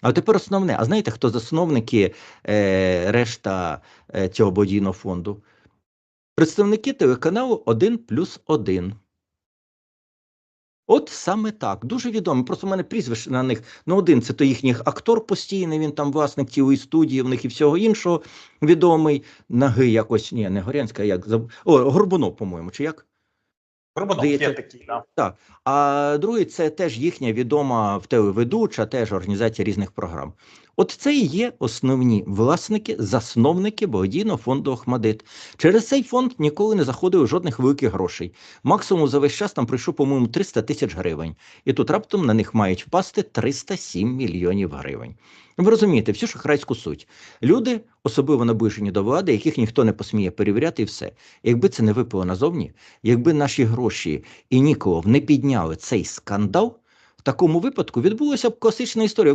А тепер основне. А знаєте, хто засновники е, решта е, цього благодійного фонду? Представники телеканалу 1 плюс 1. От саме так, дуже відомо. Просто в мене прізвище на них. Ну, один це то їхній актор постійний, він там власник цілої студії, в них і всього іншого відомий. Наги якось, ні, не Горянська, як заб- О, Горбунов, по-моєму, чи як? Горбунов є такий, да. Так. А другий це теж їхня відома в телеведуча, теж організація різних програм. От це і є основні власники, засновники благодійного фонду Охмадит. Через цей фонд ніколи не заходило жодних великих грошей. Максимум за весь час там прийшло, по-моєму, 300 тисяч гривень. І тут раптом на них мають впасти 307 мільйонів гривень. Ви розумієте, всю шахрайську суть. Люди, особливо наближені до влади, яких ніхто не посміє перевіряти, і все. Якби це не випало назовні, якби наші гроші і Ніколов не підняли цей скандал, в такому випадку відбулася б класична історія.